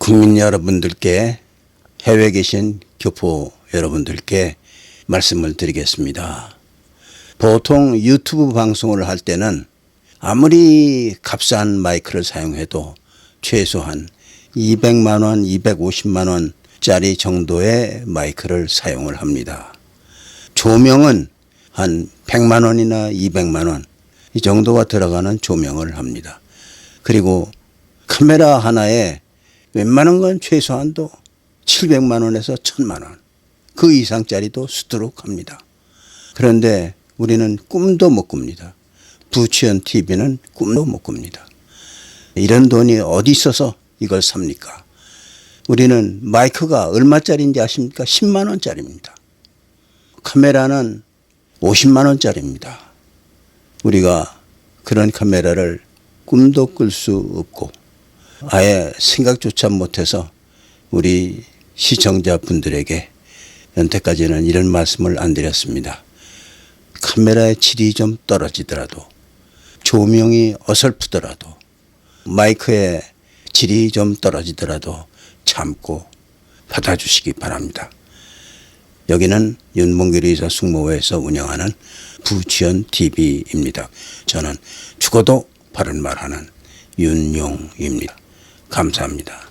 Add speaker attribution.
Speaker 1: 국민 여러분들께 해외 계신 교포 여러분들께 말씀을 드리겠습니다. 보통 유튜브 방송을 할 때는 아무리 값싼 마이크를 사용해도 최소한 200만 원, 250만 원짜리 정도의 마이크를 사용을 합니다. 조명은 한 100만 원이나 200만 원 이 정도가 들어가는 조명을 합니다. 그리고 카메라 하나에 웬만한 건 최소한도 700만 원에서 1000만 원. 그 이상짜리도 쓰도록 합니다. 그런데 우리는 꿈도 못 꿉니다. 부치연 TV는 꿈도 못 꿉니다. 이런 돈이 어디 있어서 이걸 삽니까? 우리는 마이크가 얼마짜리인지 아십니까? 10만 원짜리입니다. 카메라는 50만 원짜리입니다. 우리가 그런 카메라를 꿈도 꿀 수 없고 아예 생각조차 못해서 우리 시청자분들에게 연태까지는 이런 말씀을 안 드렸습니다. 카메라의 질이 좀 떨어지더라도 조명이 어설프더라도 마이크의 질이 좀 떨어지더라도 참고 받아주시기 바랍니다. 여기는 윤봉길 의사 숙모회에서 운영하는 부지연 TV입니다. 저는 죽어도 바른 말하는 윤용입니다. 감사합니다.